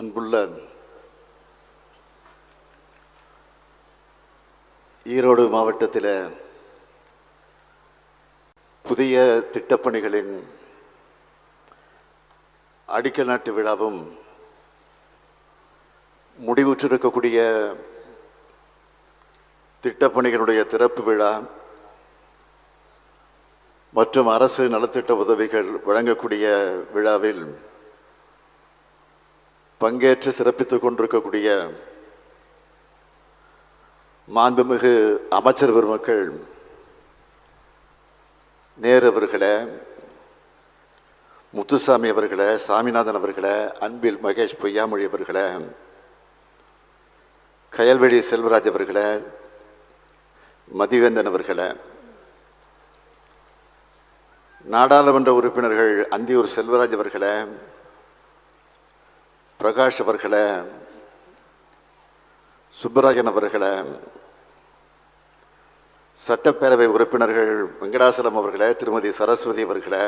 அன்புள்ள ஈரோடு மாவட்டத்தில் புதிய திட்டப்பணிகளின் அடிக்கல் நாட்டு விழாவும் முடிவுற்றிருக்கக்கூடிய திட்டப்பணிகளுடைய திறப்பு விழா மற்றும் அரசு நலத்திட்ட உதவிகள் வழங்கக்கூடிய விழாவில் பங்கேற்று சிறப்பித்துக் கொண்டிருக்கக்கூடிய மாண்புமிகு அமைச்சர் பெருமக்கள் நேரு அவர்களே முத்துசாமி அவர்களே சாமிநாதன் அவர்களே அன்பில் மகேஷ் பொய்யாமொழி அவர்களே கயல்வெளி செல்வராஜ் அவர்களே மதிவேந்தன் அவர்களே நாடாளுமன்ற உறுப்பினர்கள் அந்தியூர் செல்வராஜ் அவர்களே பிரகாஷ் அவர்களை சுப்பராஜன் அவர்களை சட்டப்பேரவை உறுப்பினர்கள் வெங்கடாசலம் அவர்களை திருமதி சரஸ்வதி அவர்களை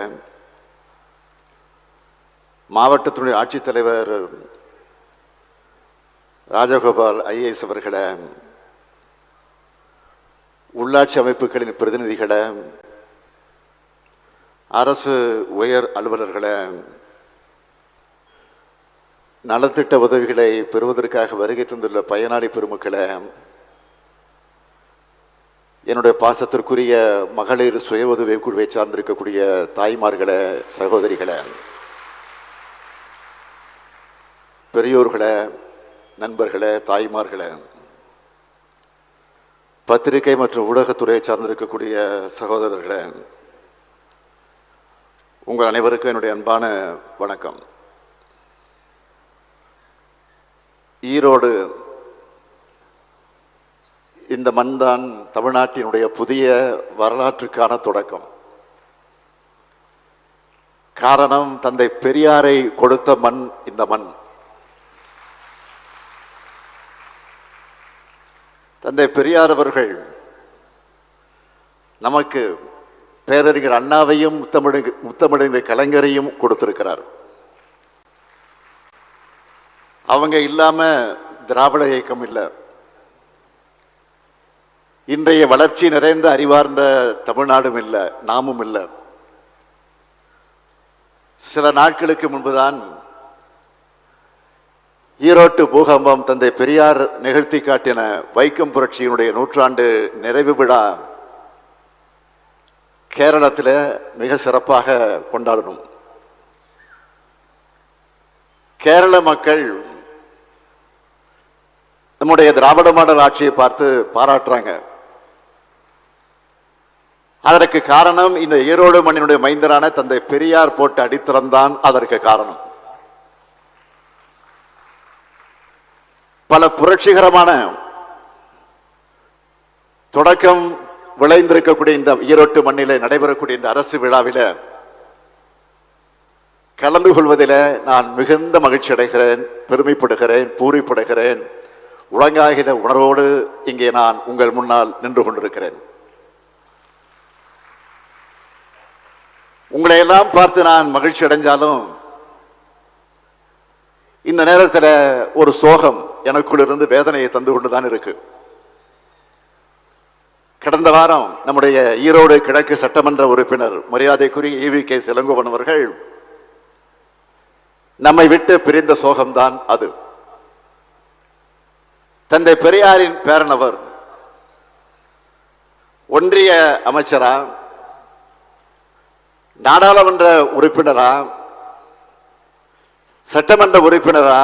மாவட்டத்தினுடைய ஆட்சித்தலைவர் ராஜகோபால் ஐஏஎஸ் அவர்களை உள்ளாட்சி அமைப்புகளின் பிரதிநிதிகளை அரசு உயர் அலுவலர்களை நலத்திட்ட உதவிகளை பெறுவதற்காக வருகை தந்துள்ள பயனாளி பெருமக்களை என்னுடைய பாசத்திற்குரிய மகளிர் சுய உதவி குழுவை சார்ந்திருக்கக்கூடிய தாய்மார்களை சகோதரிகளை பெரியோர்களை நண்பர்களை தாய்மார்களை பத்திரிகை மற்றும் ஊடகத்துறையை சார்ந்திருக்கக்கூடிய சகோதரர்களை உங்கள் அனைவருக்கும் என்னுடைய அன்பான வணக்கம். ஈரோடு இந்த மண்தான் தமிழ்நாட்டினுடைய புதிய வரலாற்றுக்கான தொடக்கம். காரணம் தந்தை பெரியாரை கொடுத்த மண் இந்த மண். தந்தை பெரியார் அவர்கள் நமக்கு பேரறிஞர் அண்ணாவையும் முத்தமிழ் முத்தமிழறிஞர் கலைஞரையும் கொடுத்திருக்கிறார். அவங்க இல்லாமல் திராவிட இயக்கம் இல்லை. இன்றைய வளர்ச்சி நிறைந்த அறிவார்ந்த தமிழ்நாடும் இல்லை நாமும் இல்லை. சில நாட்களுக்கு முன்புதான் ஈரோட்டு பூகம்பம் தந்தை பெரியார் நிகழ்த்தி காட்டின வைக்கம் புரட்சியினுடைய நூற்றாண்டு நிறைவு விழா கேரளத்தில் மிக சிறப்பாக கொண்டாடணும். கேரள மக்கள் நம்முடைய திராவிட மாடல் ஆட்சியை பார்த்து பாராட்டுறாங்க. அதற்கு காரணம் இந்த ஈரோடு மண்ணினுடைய மைந்தரான தந்தை பெரியார் போட்ட அடித்தளம்தான் அதற்கு காரணம். பல புரட்சிகரமான தொடக்கம் விளைந்திருக்கக்கூடிய இந்த ஈரோட்டு மண்ணிலே நடைபெறக்கூடிய இந்த அரசு விழாவில கலந்து கொள்வதில் நான் மிகுந்த மகிழ்ச்சி அடைகிறேன் பெருமைப்படுகிறேன் பூரிப்படுகிறேன். உலகாகித உணர்வோடு இங்கே நான் உங்கள் முன்னால் நின்று கொண்டிருக்கிறேன். உங்களை எல்லாம் பார்த்து நான் மகிழ்ச்சி அடைஞ்சாலும் இந்த நேரத்தில் ஒரு சோகம் எனக்குள் இருந்து வேதனையை தந்து கொண்டுதான் இருக்கு. கடந்த வாரம் நம்முடைய ஈரோடு கிழக்கு சட்டமன்ற உறுப்பினர் மரியாதைக்குரிய ஈவி கே சிலங்கோவன் அவர்கள் நம்மை விட்டு பிரிந்த சோகம்தான் அது. தந்தை பெரியாரின் பேரனவர் ஒன்றிய அமைச்சரா நாடாளுமன்ற உறுப்பினரா சட்டமன்ற உறுப்பினரா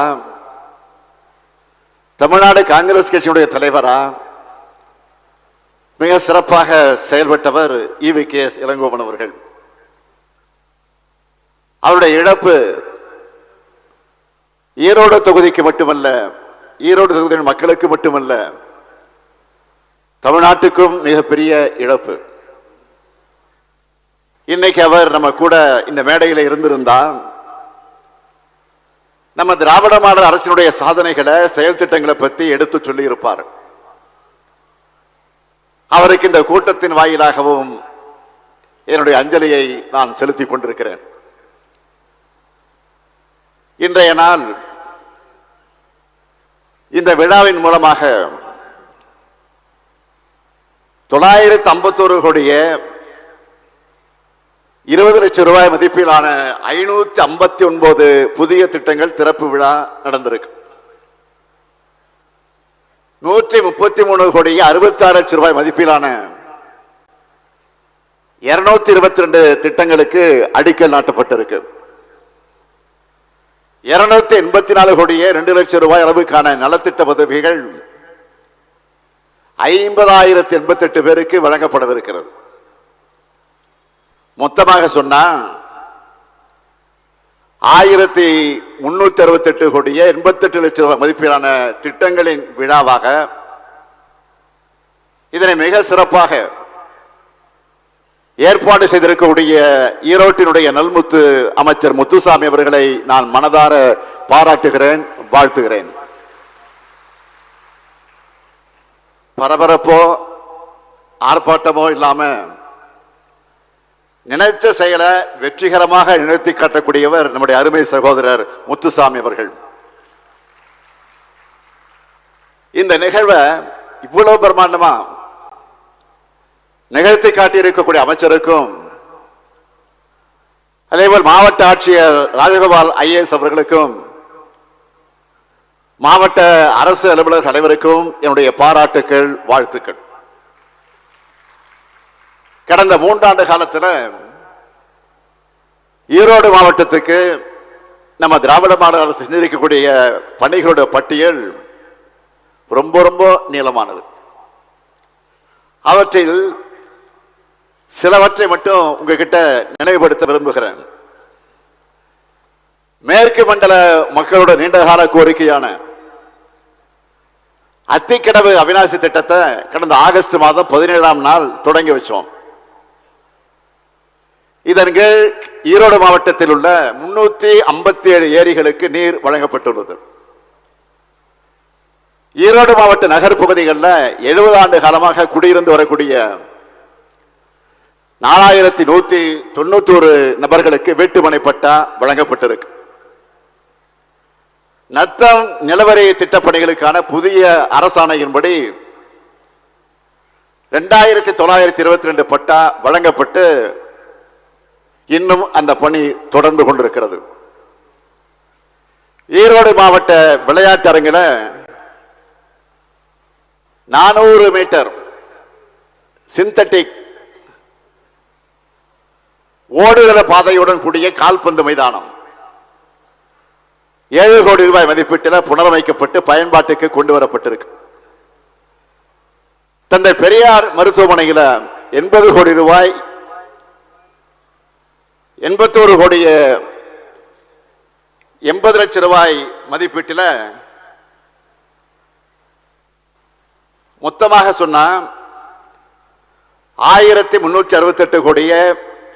தமிழ்நாடு காங்கிரஸ் கட்சியுடைய தலைவரா மிக சிறப்பாக செயல்பட்டவர் இவி கே எஸ் இளங்கோவன் அவர்கள். அவருடைய இழப்பு ஈரோடு தொகுதிக்கு மட்டுமல்ல ஈரோடு தொகுதியின் மக்களுக்கு மட்டுமல்ல தமிழ்நாட்டுக்கும் மிகப்பெரிய இழப்பு. இன்னைக்கு அவர் நம்ம கூட இந்த மேடையில் இருந்திருந்தா நம்ம திராவிட மாடல் அரசினுடைய சாதனைகளை செயல் திட்டங்களை பற்றி எடுத்து சொல்லி இருப்பார் அவருக்கு இந்த கூட்டத்தின் வாயிலாகவும் என்னுடைய அஞ்சலியை நான் செலுத்திக் கொண்டிருக்கிறேன். இன்றைய நாள் இந்த விழாவின் மூலமாக தொள்ளாயிரத்தி ஐம்பத்தோரு கோடிய இருபது லட்சம் ரூபாய் மதிப்பிலான ஐநூத்தி ஐம்பத்தி ஒன்பது புதிய திட்டங்கள் திறப்பு விழா நடந்திருக்கு. நூற்றி முப்பத்தி மூணு கோடியே அறுபத்தி ஆறு லட்சம் ரூபாய் மதிப்பிலான இருநூத்தி இருபத்தி ரெண்டு திட்டங்களுக்கு அடிக்கல் நாட்டப்பட்டிருக்கு. இருநூத்தி எண்பத்தி நாலு கோடியே ரெண்டு லட்சம் ரூபாய் அளவுக்கான நலத்திட்ட உதவிகள் ஐம்பதாயிரத்தி எண்பத்தி எட்டு பேருக்கு வழங்கப்படவிருக்கிறது. மொத்தமாக சொன்னா ஆயிரத்தி முன்னூத்தி அறுபத்தி எட்டு கோடியே எண்பத்தி எட்டு லட்சம் ரூபாய் மதிப்பிலான திட்டங்களின் விழாவாக இதனை மிக சிறப்பாக ஏற்பாடு செய்திருக்கக்கூடிய ஈரோட்டினுடைய நல்முத்து அமைச்சர் முத்துசாமி அவர்களை நான் மனதார பாராட்டுகிறேன் வாழ்த்துகிறேன். பரபரப்போ ஆர்ப்பாட்டமோ இல்லாம நினைச்ச செயலை வெற்றிகரமாக நிறுத்தி காட்டக்கூடியவர் நம்முடைய அருமை சகோதரர் முத்துசாமி அவர்கள். இந்த நிகழ்வை இவ்வளவு பிரமாண்டமா நிகழ்த்தி காட்டியிருக்கக்கூடிய அமைச்சருக்கும் அதேபோல் மாவட்ட ஆட்சியர் ராஜகோபால் ஐஏஎஸ் அவர்களுக்கும் மாவட்ட அரசு அலுவலர் அனைவருக்கும் என்னுடைய பாராட்டுக்கள் வாழ்த்துக்கள். கடந்த மூன்றாண்டு காலத்தில் ஈரோடு மாவட்டத்துக்கு நம்ம திராவிட மாடல் அரசு செஞ்சிருக்கக்கூடிய பணிகளோட பட்டியல் ரொம்ப ரொம்ப நீளமானது. அவற்றில் சிலவற்றை மட்டும் உங்ககிட்ட நினைவுபடுத்த விரும்புகிறேன். மேற்கு மண்டல மக்களோட நீண்டகால கோரிக்கையான அத்திக்கடவு அவிநாசி திட்டத்தை கடந்த ஆகஸ்ட் மாதம் பதினேழாம் நாள் தொடங்கி வச்சோம். இதன் கீழ் ஈரோடு மாவட்டத்தில் உள்ள முன்னூத்தி ஐம்பத்தி ஏழு ஏரிகளுக்கு நீர் வழங்கப்பட்டுள்ளது. ஈரோடு மாவட்ட நகர்ப்பகுதிகளில் எழுபது ஆண்டு காலமாக குடியிருந்து வரக்கூடிய நாலாயிரத்தி நூத்தி தொண்ணூத்தோரு நபர்களுக்கு வீட்டுமனை பட்டா வழங்கப்பட்டிருக்கு. நத்தம் நிலவரி திட்டப்பணிகளுக்கான புதிய அரசாணையின்படி ரெண்டாயிரத்தி தொள்ளாயிரத்தி இருபத்தி ரெண்டு பட்டா வழங்கப்பட்டு இன்னும் அந்த பணி தொடர்ந்து கொண்டிருக்கிறது. ஈரோடு மாவட்ட விளையாட்டு அரங்கில் நானூறு மீட்டர் சிந்தட்டிக் ஓடுகிற பாதையுடன் கூடிய கால்பந்து மைதானம். ஏழு கோடி ரூபாய் மதிப்பீட்டில் புனரமைக்கப்பட்டு பயன்பாட்டுக்கு கொண்டு வரப்பட்டிருக்கு தந்தை பெரியார் மருத்துவமனையில் எண்பது கோடி ரூபாய் எண்பத்தோரு கோடிய எண்பது லட்சம் ரூபாய் மதிப்பீட்டில் மொத்தமாக சொன்னா ஆயிரத்தி முன்னூற்றி அறுபத்தி எட்டு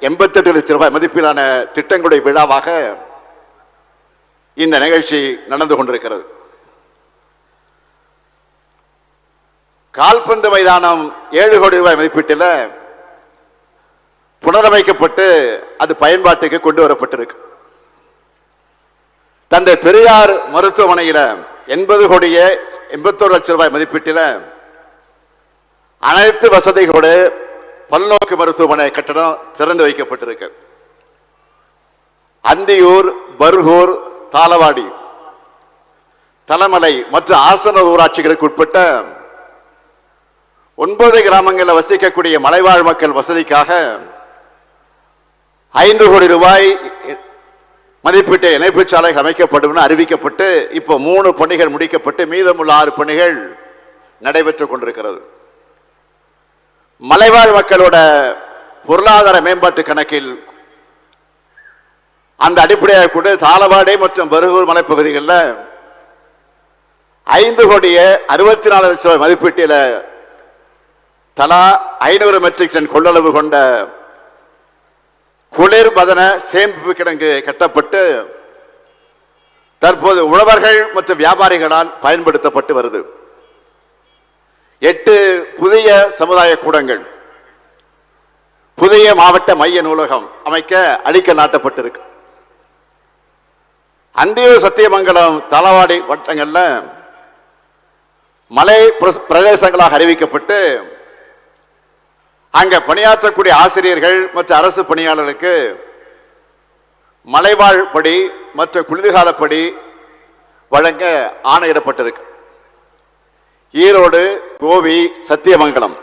எண்பத்தி எட்டு லட்சம் ரூபாய் மதிப்பிலான திட்டங்களுடைய விழாவாக இந்த நிகழ்ச்சி நடந்து கொண்டிருக்கிறது. கால்பந்து மைதானம் ஏழு கோடி ரூபாய் மதிப்பீட்டில் புனரமைக்கப்பட்டு அது பயன்பாட்டுக்கு கொண்டு வரப்பட்டிருக்கு. தந்தை பெரியார் மருத்துவமனையில் எண்பது கோடியே எண்பத்தோரு லட்சம் ரூபாய் மதிப்பீட்டில் அனைத்து வசதிகளோடு பல்நோக்கு மருத்துவமனை கட்டடம் திறந்து வைக்கப்பட்டிருக்கு. அந்தியூர் பர்கூர் தாளவாடி தலைமலை மற்றும் ஆசன ஊராட்சிகளுக்கு உட்பட்ட ஒன்பது கிராமங்களில் வசிக்கக்கூடிய மலைவாழ் மக்கள் வசதிக்காக ஐந்து கோடி ரூபாய் மதிப்பீட்டு இணைப்பு சாலைகள் அமைக்கப்படும் அறிவிக்கப்பட்டு இப்போ மூணு பணிகள் முடிக்கப்பட்டு மீதமுள்ள ஆறு பணிகள் நடைபெற்றுக் கொண்டிருக்கிறது. மலைவாழ் மக்களோட பொருளாதார மேம்பாட்டு கணக்கில் அந்த அடிப்படையாக கொண்டு தாளவாடி மற்றும் பருகூர் மலைப்பகுதிகளில் ஐந்து கோடியே அறுபத்தி நாலு லட்சம் ரூபாய் மதிப்பீட்டில் தலா ஐநூறு மெட்ரிக் டன் கொள்ளளவு கொண்ட குளிர் பதன சேமிப்பு கிடங்கு கட்டப்பட்டு தற்போது உழவர்கள் மற்றும் வியாபாரிகளால் பயன்படுத்தப்பட்டு வருது. எட்டு புதிய சமுதாய கூடங்கள். புதிய மாவட்ட மைய நூலகம் அமைக்க அடிக்க நாட்டப்பட்டிருக்கு. அந்தியூர் சத்தியமங்கலம் தளவாடி வட்டங்கள்ல மலை பிரதேசங்களாக அறிவிக்கப்பட்டு அங்க பணியாற்றக்கூடிய ஆசிரியர்கள் மற்றும் அரசு பணியாளர்களுக்கு மலைவாழ் படி மற்ற குளிர்காலப்படி வழங்க ஆணையிடப்பட்டிருக்கு. ஈரோடு கோவி சத்தியமங்கலம்.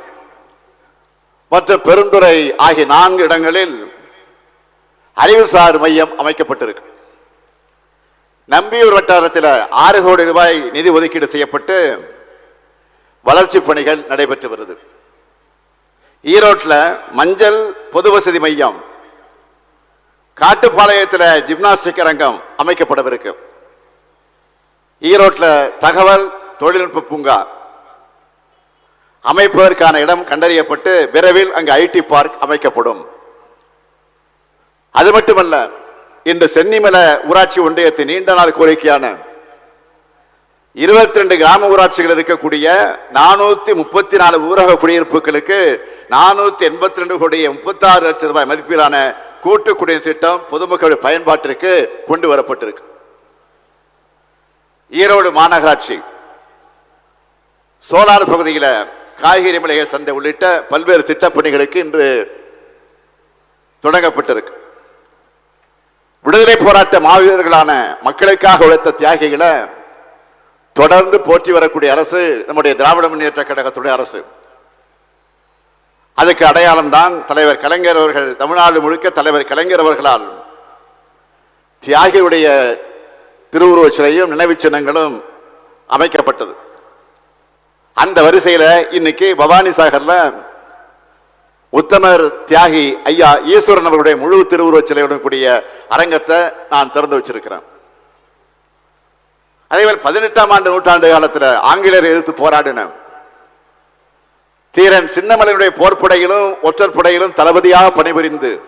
மற்றும் பெருந்துறை ஆகிய நான்கு இடங்களில் அறிவுசார் மையம் அமைக்கப்பட்டிருக்கு. நம்பியூர் வட்டாரத்தில் ஆறு கோடி ரூபாய் நிதி ஒதுக்கீடு செய்யப்பட்டு வளர்ச்சி பணிகள் நடைபெற்று வருது. ஈரோட்டில் மஞ்சள் பொது வசதி மையம் காட்டுப்பாளையத்தில் ஜிம்னாஸ்டிக் அரங்கம் அமைக்கப்படவிருக்கு. ஈரோட்டில் தகவல் தொழில்நுட்ப பூங்கா அமைப்பதற்கான இடம் கண்டறியப்பட்டு விரைவில் அங்கு ஐடி பார்க் அமைக்கப்படும். அது மட்டுமல்ல இன்று சென்னிமல ஊராட்சி ஒன்றியத்தின் நீண்ட நாள் கோரிக்கையான இருபத்தி ரெண்டு கிராம ஊராட்சிகள் இருக்கக்கூடிய நானூத்தி முப்பத்தி நாலு ஊரக குடியிருப்புகளுக்கு நானூத்தி எண்பத்தி ரெண்டு கோடியே முப்பத்தி ஆறு லட்சம் ரூபாய் மதிப்பிலான கூட்டு குடிநீர் திட்டம் பொதுமக்களுடைய பயன்பாட்டிற்கு கொண்டு வரப்பட்டிருக்கு. ஈரோடு மாநகராட்சி சோலார் பகுதியில் காய்கறி மளிகை சந்தை உள்ளிட்ட பல்வேறு திட்டப்பணிகளுக்கு இன்று தொடங்கப்பட்டிருக்கு. விடுதலை போராட்ட மாவீரர்களான மக்களுக்காக உழைத்த தியாகிகளை தொடர்ந்து போற்றி வரக்கூடிய அரசு நம்முடைய திராவிட முன்னேற்ற கழகத்துடைய அரசு. அதுக்கு அடையாளம் தான் தலைவர் கலைஞர் அவர்கள் தமிழ்நாடு முழுக்க தலைவர் கலைஞர் அவர்களால் தியாகியுடைய திருவுருவச் சிலையும் நினைவுச் சின்னங்களும் அமைக்கப்பட்டது. அந்த வரிசையில இன்னைக்கு பவானி சாகர்ல உத்தமர் தியாகி ஐயா ஈஸ்வரன் அவர்களுடைய முழு திருவுருவச் சிலையுடன் கூடிய அரங்கத்தை நான் திறந்து வச்சிருக்கிறேன். அதேபோல் பதினெட்டாம் ஆண்டு நூற்றாண்டு காலத்துல ஆங்கிலேயர் எதிர்த்து போராடின தீரன் சின்னமலையினுடைய போர்ப்படையிலும் ஒற்றற்படையிலும் தளபதியாக பணிபுரிந்து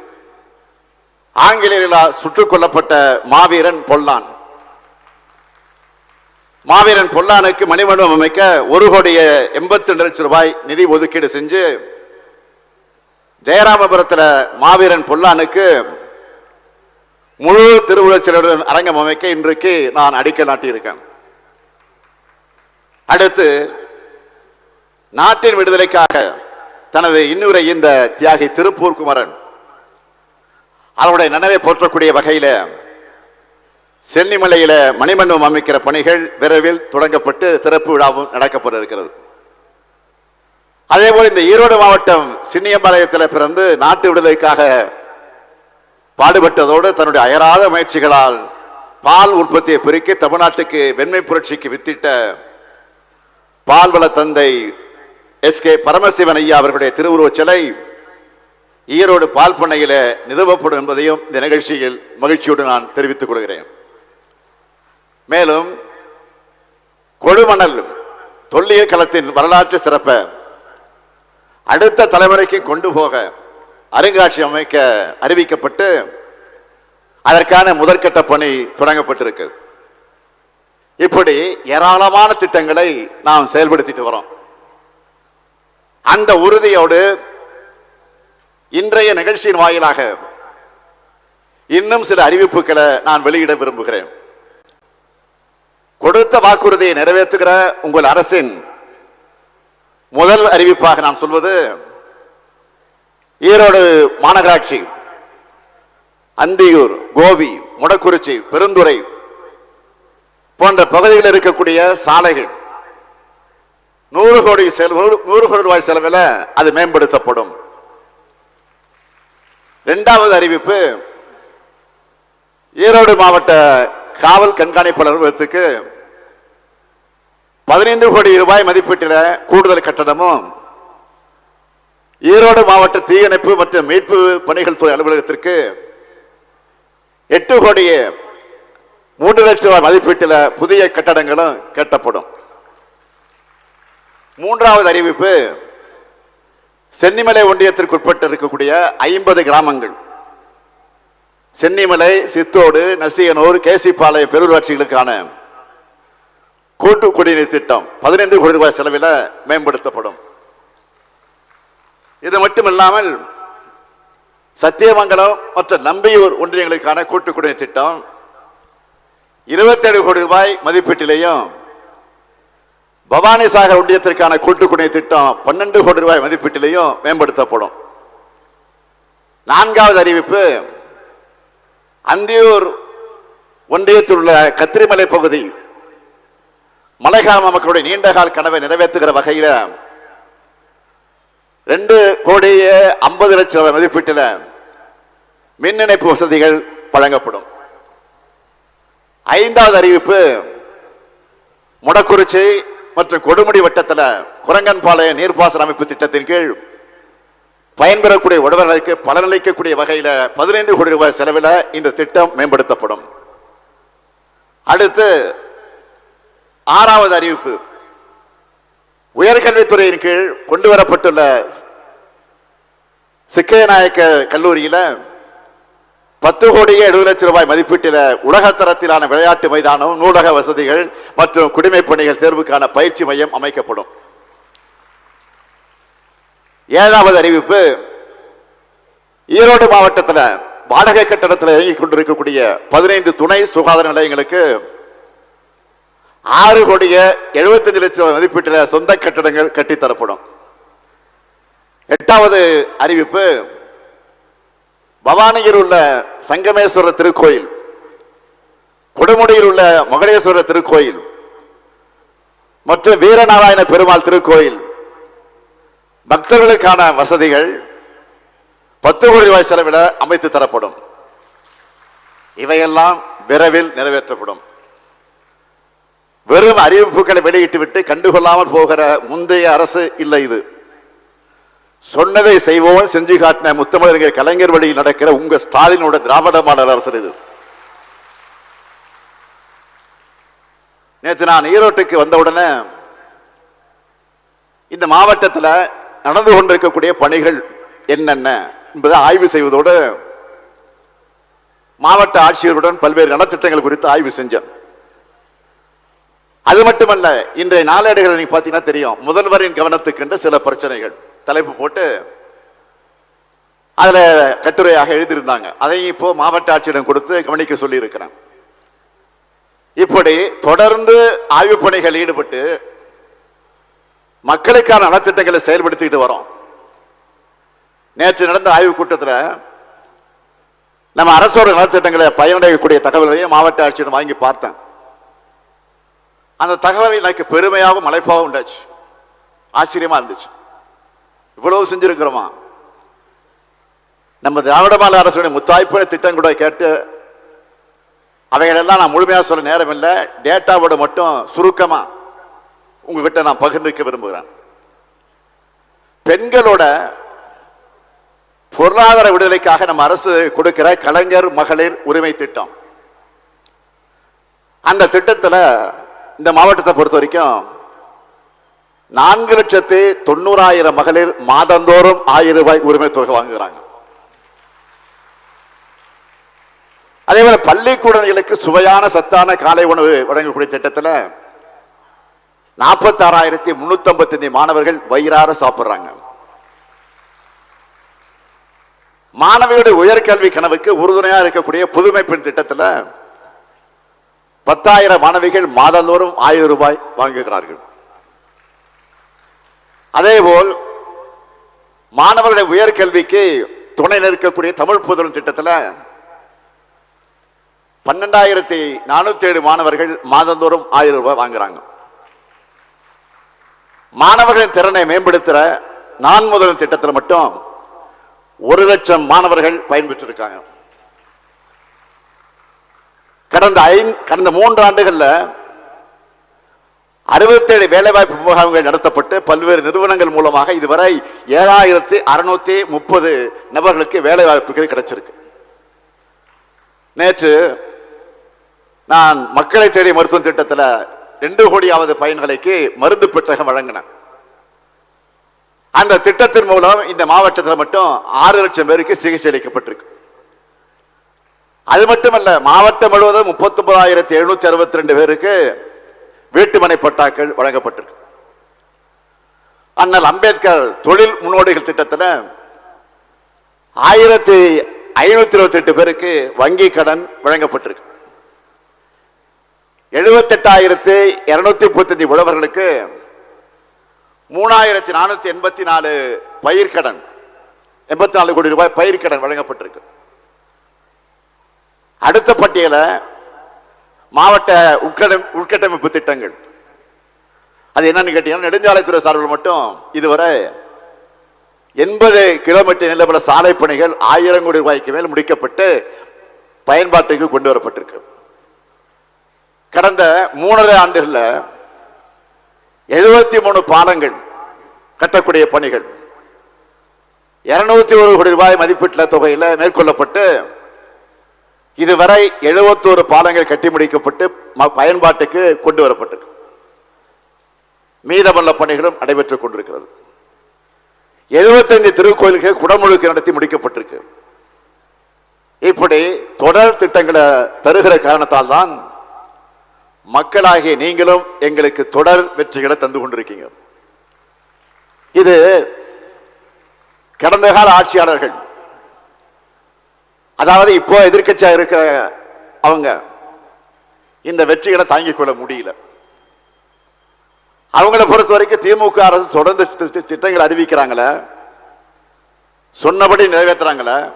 ஆங்கிலேயர்களால் சுட்டுக் கொல்லப்பட்ட மாவீரன் பொல்லான். மாவீரன் பொல்லானுக்கு மணிமண்டபம் அமைக்க ஒரு கோடிய எண்பத்தி ரெண்டு லட்சம் ரூபாய் நிதி ஒதுக்கீடு செஞ்சு ஜெயராமபுரத்தில் மாவீரன் பொல்லானுக்கு முழு திருவுழச்சலுடன் அரங்கம் அமைக்க இன்றைக்கு நான் அடிக்கல் நாட்டியிருக்கேன். அடுத்து நாட்டின் விடுதலைக்காக தனது இன்னுரை இந்த தியாகி திருப்பூர் குமரன் அவருடைய நினைவை போற்றக்கூடிய வகையில சென்னிமலையில மணிமண்டபம் அமைக்கிற பணிகள் விரைவில் தொடங்கப்பட்டு திறப்பு விழாவும் நடக்கப்பட இருக்கிறது அதே போல் இந்த ஈரோடு மாவட்டம் சின்னியம்பாளையத்தில் பிறந்து நாட்டு விடுதலைக்காக பாடுபட்டதோடு தன்னுடைய அயராத முயற்சிகளால் பால் உற்பத்தியை பெருக்கி தமிழ்நாட்டுக்கு வெண்மை புரட்சிக்கு வித்திட்ட பால்வள தந்தை எஸ் கே பரமசிவன் ஐயா அவர்களுடைய திருவுருவச் சிலை ஈரோடு பால் பண்ணையில நிறுவப்படும் என்பதையும் இந்த நிகழ்ச்சியில் மகிழ்ச்சியோடு நான் தெரிவித்துக் கொள்கிறேன். மேலும் கொடுமணல் தொல்லிய களத்தின் வரலாற்று சிறப்பை அடுத்த தலைமுறைக்கு கொண்டு போக அருங்காட்சியகம் அமைக்க அறிவிக்கப்பட்டு அதற்கான முதற்கட்ட பணி தொடங்கப்பட்டிருக்கு. இப்படி ஏராளமான திட்டங்களை நாம் செயல்படுத்திட்டு வரோம். அந்த உறுதியோடு இன்றைய நிகழ்ச்சியின் வாயிலாக இன்னும் சில அறிவிப்புகளை நான் வெளியிட விரும்புகிறேன். கொடுத்த வாக்குறுதியை நிறைவேற்றுகிற உங்கள் அரசின் முதல் அறிவிப்பாக நான் சொல்வது ஈரோடு மாநகராட்சி அந்தியூர் கோபி முடக்குறிச்சி பெருந்துறை போன்ற பகுதிகளில் இருக்கக்கூடிய சாலைகள் நூறு கோடி செலவு நூறு கோடி ரூபாய் செலவில் அது மேம்படுத்தப்படும். இரண்டாவது அறிவிப்பு ஈரோடு மாவட்ட காவல் கண்காணிப்பு அலுவலகத்துக்கு பதினைந்து கோடி ரூபாய் மதிப்பீட்டில் கூடுதல் கட்டணமும் ஈரோடு மாவட்ட தீயணைப்பு மற்றும் மீட்பு பணிகள் துறை அலுவலகத்திற்கு எட்டு கோடி மூன்று லட்சம் ரூபாய் மதிப்பீட்டில் புதிய கட்டடங்களும் கட்டப்படும். மூன்றாவது அறிவிப்பு சென்னிமலை ஒன்றியத்திற்கு உட்பட்டு இருக்கக்கூடிய ஐம்பது கிராமங்கள். சென்னிமலை சித்தோடு நசியனூர் கேசிப்பாளைய பெருராட்சிகளுக்கான கூட்டு குடிநீர் திட்டம் பதினைந்து கோடி ரூபாய் செலவில் மேம்படுத்தப்படும். இது மட்டுமில்லாமல் சத்தியமங்கலம் மற்றும் நம்பியூர் ஒன்றியங்களுக்கான கூட்டு குடிநீர் திட்டம் இருபத்தேழு கோடி ரூபாய் மதிப்பீட்டிலேயும் பவானி சாகர் ஒன்றியத்திற்கான கூட்டு குடிநீர் திட்டம் பன்னெண்டு கோடி ரூபாய் மதிப்பீட்டிலையும் மேம்படுத்தப்படும். நான்காவது அறிவிப்பு அந்தியூர் ஒன்றியத்தில் உள்ள கத்திரிமலை பகுதி மலைகால மக்களுடைய நீண்டகால கனவை நிறைவேற்றுகிற வகையில ரெண்டு கோடியே ஐம்பது லட்சம் ரூபாய் மதிப்பீட்டில் மின் இணைப்பு வசதிகள் வழங்கப்படும். ஐந்தாவது அறிவிப்பு முடக்குறிச்சி மற்றும் கொடுமுடி வட்டத்தில் குரங்கன்பாளைய நீர்ப்பாசன அமைப்பு திட்டத்தின் கீழ் பயன்பெறக்கூடிய உழவர்களுக்கு பலனளிக்கக்கூடிய வகையில பதினைந்து கோடி ரூபாய் செலவில் இந்த திட்டம் மேம்படுத்தப்படும். அடுத்து ஆறாவது அறிவிப்பு. உயர்கல்வித்துறையின் கீழ் கொண்டு வரப்பட்டுள்ள சிக்கையநாயக்க கல்லூரியில பத்து கோடியே எழுபது லட்சம் ரூபாய் மதிப்பீட்டில உலகத்தரத்திலான விளையாட்டு மைதானம் நூலக வசதிகள் மற்றும் குடிமைப் பணிகள் தேர்வுக்கான பயிற்சி மையம் அமைக்கப்படும். ஏழாவது அறிவிப்பு ஈரோடு மாவட்டத்தில் வாடகை கட்டடத்தில் இயங்கிக் கொண்டிருக்கக்கூடிய பதினைந்து துணை சுகாதார நிலையங்களுக்கு ஆறு கோடிய எழுபத்தஞ்சு லட்சம் மதிப்பீட்டில் சொந்த கட்டடங்கள் கட்டித்தரப்படும் எட்டாவது அறிவிப்பு பவானியில் உள்ள சங்கமேஸ்வரர் திருக்கோயில் கொடுமுடியில் உள்ள மகளேஸ்வரர் திருக்கோயில் மற்றும் வீரநாராயண பெருமாள் திருக்கோயில். பக்தர்களுக்கான வசதிகள் பத்து கோடி ரூபாய் செலவில் அமைத்து தரப்படும். இவையெல்லாம் விரைவில் நிறைவேற்றப்படும். வெறும் அறிவிப்புகளை வெளியிட்டுவிட்டு கண்டுகொள்ளாமல் போகிற முந்தைய அரசு இல்லை இது. சொன்னதை செய்வோம் செஞ்சு காட்டின முத்தமிழர் கலைஞர் வழியில் நடக்கிற உங்க ஸ்டாலினோட திராவிட மாடல் அரசு இது. நேற்று நான் ஈரோட்டுக்கு வந்தவுடனே இந்த மாவட்டத்தில் நடந்து கொண்டிருக்கக்கூடிய பணிகள் என்னென்ன என்பதை ஆய்வு செய்வதோடு மாவட்ட ஆட்சியருடன் பல்வேறு நலத்திட்டங்கள் குறித்து ஆய்வு செஞ்சேன். அது மட்டுமல்ல இன்றைய நாளேடுகள் நீங்க பார்த்தீங்கன்னா தெரியும். முதல்வரின் கவனத்துக்கென்று சில பிரச்சனைகள். தலைப்பு போட்டு அதில் கட்டுரையாக எழுதியிருந்தாங்க. அதையும் இப்போ மாவட்ட ஆட்சியிடம் கொடுத்து கவனிக்க சொல்லியிருக்கிறேன். இப்படி தொடர்ந்து ஆய்வு பணிகள் ஈடுபட்டு மக்களுக்கான நலத்திட்டங்களை செயல்படுத்திக்கிட்டு வரோம். நேற்று நடந்த ஆய்வு கூட்டத்தில் நம்ம அரசோட நலத்திட்டங்களை பயனடையக்கூடிய தகவல்களையும் மாவட்ட ஆட்சியிடம் வாங்கி பார்த்தேன். அந்த தகவலை எனக்கு பெருமையாகவும் மலைப்பாகவும் உண்டாச்சு. ஆச்சரியமா இருந்துச்சு. இவ்வளவு செஞ்சிருக்கிறோமா? நம்ம திராவிட மாநில அரசுடைய முத்தாய்ப்பு திட்டம் கூட கேட்டு அவைகளெல்லாம் நான் முழுமையாக சொல்ல நேரம் இல்லை டேட்டாவோட மட்டும் சுருக்கமா உங்ககிட்ட நான் பகிர்ந்துக்க விரும்புகிறேன். பெண்களோட பொருளாதார விடுதலைக்காக நம்ம அரசு கொடுக்கிற கலைஞர் மகளிர் உரிமை திட்டம். அந்த திட்டத்துல இந்த மாவட்டத்தை பொறுத்த வரைக்கும் நான்கு லட்சத்து தொண்ணூறாயிரம் மகளிர் மாதந்தோறும் ஆயிரம் ரூபாய் உரிமை தொகை வாங்குகிறாங்க. அதே போல பள்ளி சுவையான சத்தான காலை உணவு வழங்கக்கூடிய திட்டத்துல நாற்பத்தாறாயிரத்தி முன்னூத்தி ஐம்பத்தி மாணவர்கள் வயிறார சாப்பிடுறாங்க. மாணவியுடைய உயர்கல்வி கனவுக்கு உறுதுணையா இருக்கக்கூடிய புதுமைப்பின் திட்டத்தில் திட்டத்துல பத்தாயிரம் மாணவிகள் மாதந்தோறும் ஆயிரம் ரூபாய் வாங்குகிறார்கள். அதேபோல் மாணவர்களுடைய உயர்கல்விக்கு துணை நிற்கக்கூடிய தமிழ் புதலும் திட்டத்துல பன்னெண்டாயிரத்தி நானூத்தி ஏழு மாணவர்கள் மாதந்தோறும் ஆயிரம் ரூபாய் வாங்குறாங்க. மாணவர்களின் திறனை மேம்படுத்துற நான் முதல் திட்டத்தில் மட்டும் ஒரு லட்சம் மாணவர்கள் பயன்பெற்றிருக்காங்க. கடந்த ஐந்து கடந்த மூன்று ஆண்டுகளில் அறுபத்தேழு வேலைவாய்ப்பு முகாம்கள் நடத்தப்பட்டு பல்வேறு நிறுவனங்கள் மூலமாக இதுவரை ஏழாயிரத்தி அறுநூத்தி முப்பது நபர்களுக்கு வேலைவாய்ப்புகள் கிடைச்சிருக்கு. நேற்று நான் மக்களை தேடி மருத்துவ திட்டத்தில் ரெண்டு கோடியாவது பயன்களுக்கு மருந்து பெட்டகம் வழங்கினேன். அந்த திட்டத்தின் மூலம் இந்த மாவட்டத்தில் மட்டும் ஆறு லட்சம் பேருக்கு சிகிச்சை அளிக்கப்பட்டிருக்கு. அது மட்டுமல்ல மாவட்டம் முழுவதும் முப்பத்தி ஒன்பதாயிரத்தி எழுநூத்தி அறுபத்தி ரெண்டு பேருக்கு வீட்டுமனை பட்டாக்கள் வழங்கப்பட்டிருக்கு. அண்ணல் அம்பேத்கர் தொழில் முன்னோடிகள் திட்டத்தில் ஆயிரத்தி ஐநூத்தி இருபத்தி எட்டு பேருக்கு வங்கி கடன் வழங்கப்பட்டிருக்கு. எழுபத்தெட்டாயிரத்தி இருநூத்தி முப்பத்தஞ்சு உழவர்களுக்கு மூணாயிரத்தி நானூத்தி எண்பத்தி நாலு பயிர்கடன் எண்பத்தி நாலு கோடி ரூபாய் பயிர்கடன் வழங்கப்பட்டிருக்கு. அடுத்த பட்டியல மாவட்ட உட்கட உட்கட்டமைப்பு திட்டங்கள். அது என்னன்னு கேட்டீங்கன்னா நெடுஞ்சாலைத்துறை சார்பில் மட்டும் இதுவரை எண்பது கிலோமீட்டர் நிலவர சாலை பணிகள் ஆயிரம் கோடி ரூபாய்க்கு மேல் முடிக்கப்பட்டு பயன்பாட்டுக்கு கொண்டு வரப்பட்டிருக்கு. கடந்த மூணரை ஆண்டுகளில் எழுபத்தி மூணு பாலங்கள் கட்டக்கூடிய பணிகள். இருநூத்தி ஒரு கோடி ரூபாய் மதிப்பீட்டில் தொகையில் மேற்கொள்ளப்பட்டு இதுவரை எழுபத்தோரு பாலங்கள் கட்டி முடிக்கப்பட்டு ம- பயன்பாட்டுக்கு கொண்டு வரப்பட்டிருக்கு. மீதமுள்ள பணிகளும் நடைபெற்றுக் கொண்டிருக்கிறது. எழுபத்தைந்து திருக்கோயில்கள் குடமுழுக்கு நடத்தி முடிக்கப்பட்டிருக்கு. இப்படி தொடர் திட்டங்களை தருகிற காரணத்தால் தான் மக்களாகிய நீங்களும் எங்களுக்கு தொடர் வெற்றிகளை தந்து கொண்டிருக்கீங்க. இது கடந்த கால ஆட்சியாளர்கள் அதாவது இப்போ எதிர்க்கட்சியா இருக்கிற அவங்க இந்த வெற்றிகளை தாங்கிக் கொள்ள முடியல. அவங்கள பொறுத்த வரைக்கும் திமுக அரசு தொடர்ந்து தி- திட்டங்கள் அறிவிக்கிறாங்களே. சொன்னபடி நிறைவேற்றுறாங்களே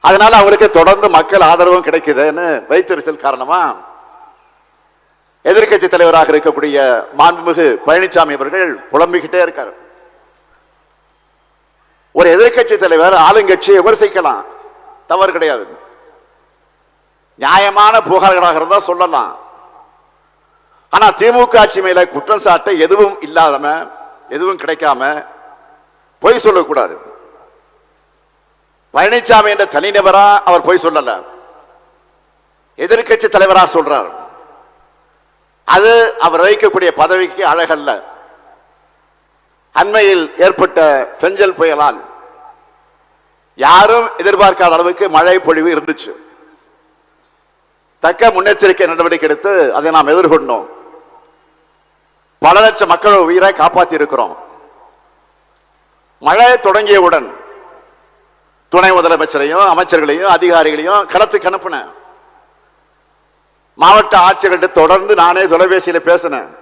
அதனால அவங்களுக்கு தொடர்ந்து மக்கள் ஆதரவும் கிடைக்குதுன்னு வைத்திருத்தல் காரணமா எதிர்க்கட்சி தலைவராக இருக்கக்கூடிய மாண்புமிகு பழனிசாமி அவர்கள் புலம்பிக்கிட்டே இருக்காரு. ஒரு எதிர்க்கட்சி தலைவர் ஆளுங்கட்சியை விமர்சிக்கலாம். தவறு கிடையாது. நியாயமான புகார்களாக இருந்தால் சொல்லலாம். ஆனா திமுக ஆட்சி மேல குற்றம் சாட்ட எதுவும் இல்லாதம எதுவும் கிடைக்காம பொய் சொல்லக்கூடாது. பழனிசாமி என்ற தனிநபரா அவர் பொய் சொல்லல. எதிர்க்கட்சி தலைவராக சொல்றார். அது அவர் வகிக்கக்கூடிய பதவிக்கு அழகல்ல. அண்மையில் ஏற்பட்ட பெஞ்சல் புயலால் யாரும் எதிர்பார்க்காத அளவுக்கு மழை பொழிவு இருந்துச்சு. தக்க முன்னெச்சரிக்கை நடவடிக்கை எடுத்து அதை நாம் எதிர்கொண்டோம். பல லட்சம் மக்கள் உயிரை காப்பாற்றி இருக்கிறோம் மழை தொடங்கியவுடன் துணை முதலமைச்சரையும் அமைச்சர்களையும் அதிகாரிகளையும் களத்துக்கு அனுப்பினேன். மாவட்ட ஆட்சியர்கள்ட்ட தொடர்ந்து நானே தொலைபேசியில பேசினேன்.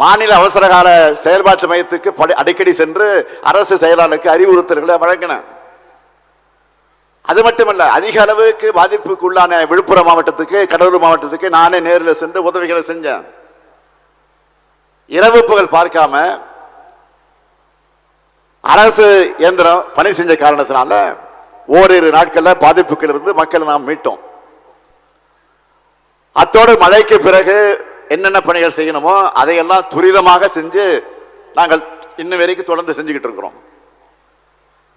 மாநில அவசரகால செயல்பாட்டு மையத்துக்கு அடிக்கடி சென்று அரசு செயலாளருக்கு அறிவுறுத்தல்களை வழங்கினேன் அது மட்டுமல்ல அதிக அளவுக்கு பாதிப்புக்குள்ளான விழுப்புரம் மாவட்டத்துக்கு கடலூர் மாவட்டத்துக்கு நானே நேரில் சென்று உதவிகளை செஞ்சேன். இரவு புகழ் பார்க்காம அரசு இயந்திரம் பணி செஞ்ச காரணத்தினால ஓரிரு நாட்களில் பாதிப்புகள் இருந்து மக்களை நாம் மீட்டோம். அத்தோடு மழைக்கு பிறகு என்னென்ன பணிகள் செய்யணுமோ அதையெல்லாம் துரிதமாக செஞ்சு நாங்கள் இன்ன வரைக்கும் தொடர்ந்து செஞ்சுக்கிட்டு இருக்கிறோம்.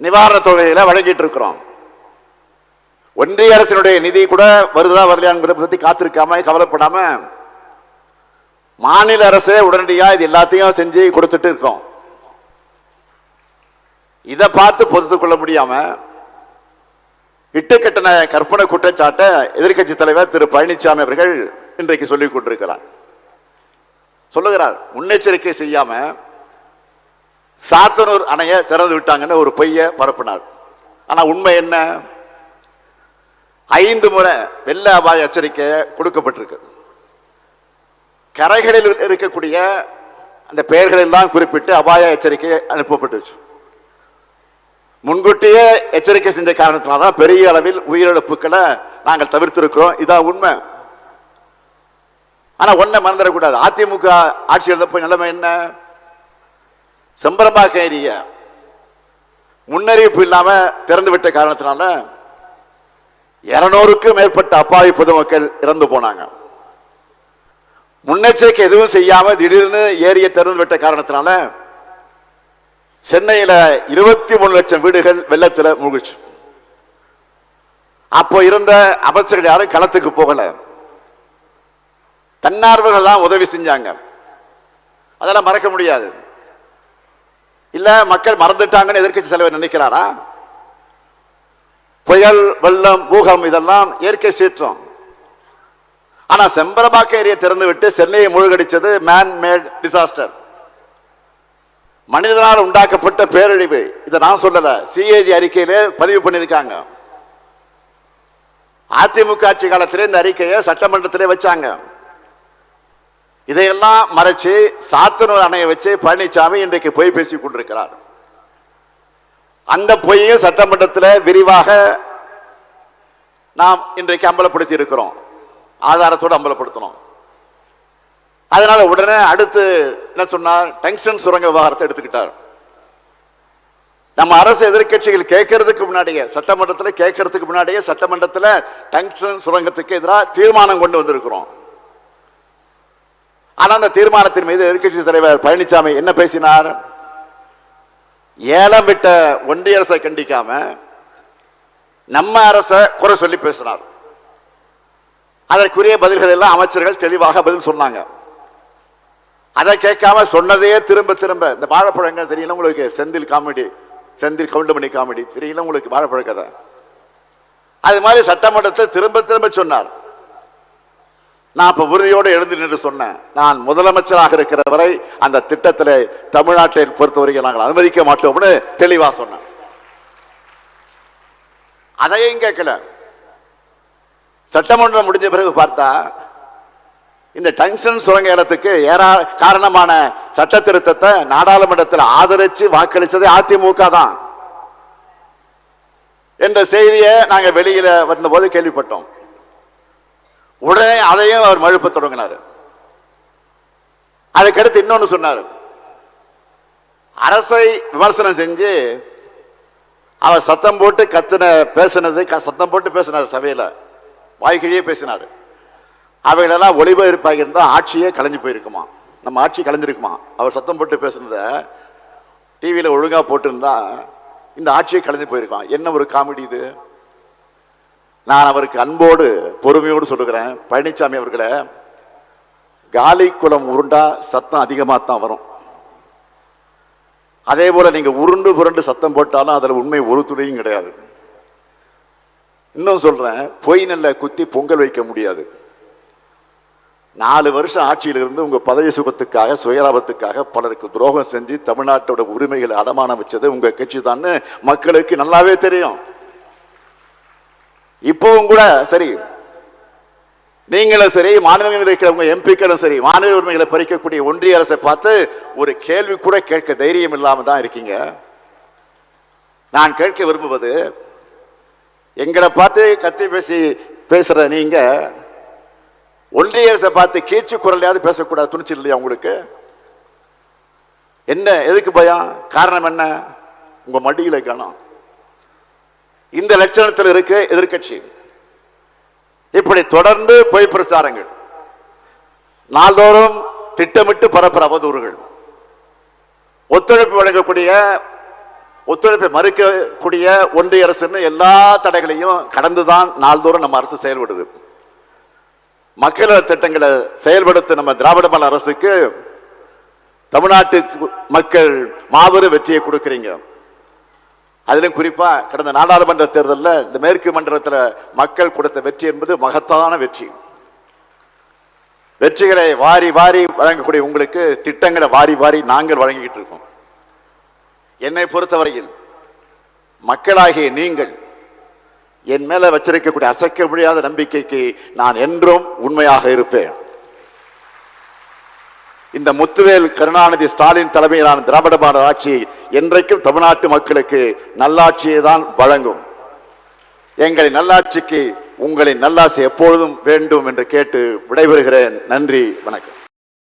நிவாரண தொகையில வழங்கிட்டு இருக்கிறோம். ஒன்றிய அரசினுடைய நிதி கூட வருதா வரலையா என்பதை பத்தி காத்திருக்காம கவலைப்படாம மாநில அரசே உடனடியா இது எல்லாத்தையும் செஞ்சு கொடுத்துட்டு இருக்கோம். இதை பார்த்து பொறுத்து கொள்ள முடியாம இட்டுக்கட்டின கற்பனை குற்றச்சாட்டை எதிர்க்கட்சி தலைவர் திரு பழனிசாமி அவர்கள் இன்றைக்கு சொல்லிக் கொண்டிருக்கிறார். சொல்லுகிறார் முன்னெச்சரிக்கை செய்யாம சாத்தனூர் அணைய திறந்து விட்டாங்கன்னு ஒரு பொய்ய பரப்பினார். ஆனா உண்மை என்ன? ஐந்து முறை வெள்ள அபாய எச்சரிக்கை கொடுக்கப்பட்டிருக்கு. கரைகளில் இருக்கக்கூடிய அந்த பெயர்களெல்லாம் குறிப்பிட்டு அபாய எச்சரிக்கை அனுப்பப்பட்டுச்சு. முன்கூட்டியே எச்சரிக்கை செஞ்ச காரணத்தினால்தான் பெரிய அளவில் உயிரிழப்புகளை நாங்கள் தவிர்த்திருக்கிறோம். இதான் உண்மை. ஆனா ஒன்றை மறந்துடக்கூடாது அதிமுக ஆட்சி இருந்தப்போ நிலைமை என்ன? செம்பரம்பாக்க ஏரிய முன்னறிவிப்பு இல்லாம திறந்து விட்ட காரணத்தினால இருநூறுக்கும் மேற்பட்ட அப்பாவி பொதுமக்கள் இறந்து போனாங்க. முன்னெச்சரிக்கை எதுவும் செய்யாம திடீர்னு ஏரிய திறந்து விட்ட காரணத்தினால சென்னையில இருபத்தி மூணு லட்சம் வீடுகள் வெள்ளத்துல மூழ்கிச்சு. அப்போ இருந்த அமைச்சர்கள் யாரும் களத்துக்கு போகல. தன்னார்வர்கள் தான் உதவி செஞ்சாங்க. அதெல்லாம் மறக்க முடியாது. இல்லை மக்கள் மறந்துட்டாங்கன்னு எதிர்க்கட்சி தலைவர் நினைக்கிறாரா? புயல் வெள்ளம் பூகம் இதெல்லாம் இயற்கை சீற்றம். ஆனால் செம்பரபாக்க ஏரியை திறந்து விட்டு சென்னையை மூழ்கடிச்சது மேன் மேட் டிசாஸ்டர் மனிதனால் உண்டாக்கப்பட்ட பேரழிவு இதை நான் சொல்லல. சிஏஜி அறிக்கையிலே பதிவு பண்ணியிருக்காங்க. அதிமுக ஆட்சி காலத்திலே இந்த அறிக்கையை சட்டமன்றத்திலே வச்சாங்க. இதையெல்லாம் மறைச்சு சாத்தனூர் அணையை வச்சு பழனிசாமி இன்றைக்கு பொய் பேசிக் கொண்டிருக்கிறார். அந்த பொய்யும் சட்டமன்றத்தில் விரிவாக நாம் இன்றைக்கு அம்பலப்படுத்தி இருக்கிறோம். ஆதாரத்தோடு அம்பலப்படுத்தணும். அதனால உடனே அடுத்து என்ன சொன்னார்? டங்ஸ்டன் சுரங்க விவகாரத்தை எடுத்துக்கிட்டார். நம்ம அரசு எதிர்க்கட்சிகள் கேட்கறதுக்கு முன்னாடியே சட்டமன்றத்தில் கேட்கறதுக்கு முன்னாடியே சட்டமன்றத்தில் டங்ஸ்டன் சுரங்கத்துக்கு எதிராக தீர்மானம் கொண்டு வந்திருக்கிறோம். ஆனால் அந்த தீர்மானத்தின் மீது எதிர்கட்சி தலைவர் பழனிசாமி என்ன பேசினார்? ஏலம் விட்ட ஒன்றிய அரசை கண்டிக்காம நம்ம அரசை குறை சொல்லி பேசினார். அதற்குரிய பதில்கள் எல்லாம் அமைச்சர்கள் தெளிவாக பதில் சொன்னாங்க. அதை கேட்காம சொன்னதையே திரும்ப திரும்ப இந்த வாழைப்பழங்கள் தெரியல உங்களுக்கு செந்தில் காமெடி செந்தில் கவுண்டமணி காமெடி தெரியல உங்களுக்கு வாழைப்பழ கதை. அது மாதிரி சட்டமன்றத்தை திரும்ப திரும்ப சொன்னார். நான் இப்ப உறுதியோடு எழுந்து நின்று சொன்னேன். நான் முதலமைச்சராக இருக்கிற வரை அந்த திட்டத்தில் தமிழ்நாட்டை பொறுத்தவரைக்கும் நாங்கள் அனுமதிக்க மாட்டோம்னு தெளிவா சொன்னேன். அதையும் கேட்கல. சட்டமன்றம் முடிஞ்ச பிறகு பார்த்தா இந்த டங்ஷன் சுரங்க ஏலத்துக்கு ஏறா காரணமான சட்ட திருத்தத்தை நாடாளுமன்றத்தில் ஆதரிச்சு வாக்களித்ததே அதிமுக தான். என்ற செய்தியை நாங்கள் வெளியில் வந்தபோது கேள்விப்பட்டோம். உடனே அதையும் அவர் மழுப்ப தொடங்கினார். அதுக்கடுத்து இன்னொன்னு சொன்னார். அரசை விமர்சனம் செஞ்சு அவர் சத்தம் போட்டு கத்துன பேசினது க- சத்தம் போட்டு பேசினார் சபையில். வாய்க்கிழியே பேசினார். அவைகளெல்லாம் ஒளிபரப்பாக இருந்தால் ஆட்சியே கலைஞ்சு போயிருக்குமா? நம்ம ஆட்சி கலைஞ்சிருக்குமா? அவர் சத்தம் போட்டு பேசுனத டிவியில் ஒழுங்கா போட்டிருந்தா இந்த ஆட்சியே கலைஞ்சு போயிருக்கான் என்ன ஒரு காமெடி இது? நான் அவருக்கு அன்போடு பொறுமையோடு சொல்லுகிறேன். பழனிசாமி அவர்களை காலி குளம் உருண்டா சத்தம் அதிகமாக தான் வரும். அதே போல நீங்க உருண்டு புரண்டு சத்தம் போட்டாலும் அதுல உண்மை ஒரு துளியும் கிடையாது. இன்னும் சொல்றேன் பொய் நெல்ல குத்தி பொங்கல் வைக்க முடியாது. நாலு வருஷம் ஆட்சியிலிருந்து உங்க பதவி சுகத்துக்காக சுயலாபத்துக்காக பலருக்கு துரோகம் செஞ்சு தமிழ்நாட்டோட உரிமைகளை அடமானம் வச்சது உங்க கட்சி தான் மக்களுக்கு நல்லாவே தெரியும். இப்பவும் கூட சரி நீங்களும் சரி மாநிலங்களில் இருக்கிறவங்க எம்பிக்களும் சரி மாநில உரிமைகளை பறிக்கக்கூடிய ஒன்றிய அரசை பார்த்து ஒரு கேள்வி கூட கேட்க தைரியம் இல்லாம தான் இருக்கீங்க. நான் கேட்க விரும்புவது எங்களை பார்த்து கத்தி பேசி பேசுற நீங்க ஒன்றிய அரசை பார்த்து கீச்சு குரலையாவது பேசக்கூடாது துணிச்சல் இல்லையா உங்களுக்கு? என்ன எதுக்கு பயம்? காரணம் என்ன? உங்க மடியில கணம் இந்த லட்சணத்தில் இருக்கு எதிர்க்கட்சி. இப்படி தொடர்ந்து பொய் பிரச்சாரங்கள். நாள்தோறும் திட்டமிட்டு பரப்புற அவதூறுகள். ஒத்துழைப்பு வழங்கக்கூடிய ஒத்துழைப்பை மறுக்கக்கூடிய ஒன்றிய அரசுன்னு எல்லா தடைகளையும் கடந்துதான் நாள்தோறும் நம்ம அரசு செயல்படுது. மக்கள் திட்டங்களை செயல்படுத்த நம்ம திராவிட மல அரசுக்கு தமிழ்நாட்டு மக்கள் மாபெரும் வெற்றியை கொடுக்கிறீங்க. அதிலும் குறிப்பா கடந்த நாடாளுமன்ற தேர்தலில் இந்த மேற்கு மண்டலத்தில் மக்கள் கொடுத்த வெற்றி என்பது மகத்தான வெற்றி. வெற்றிகளை வாரி வாரி வழங்கக்கூடிய உங்களுக்கு திட்டங்களை வாரி வாரி நாங்கள் வழங்கிக்கிட்டு இருக்கோம். என்னை பொறுத்தவரையில் மக்களாகிய நீங்கள் என் மேல வச்சிருக்கக்கூடிய அசைக்க முடியாத நம்பிக்கைக்கு நான் என்றும் உண்மையாக இருப்பேன். இந்த முத்துவேல் கருணாநிதி ஸ்டாலின் தலைமையிலான திராவிட மாடல் ஆட்சி என்றைக்கும் தமிழ்நாட்டு மக்களுக்கு நல்லாட்சியை தான் வழங்கும். எங்களின் நல்லாட்சிக்கு உங்களின் நல்லாசி எப்பொழுதும் வேண்டும் என்று கேட்டு விடைபெறுகிறேன். நன்றி வணக்கம்.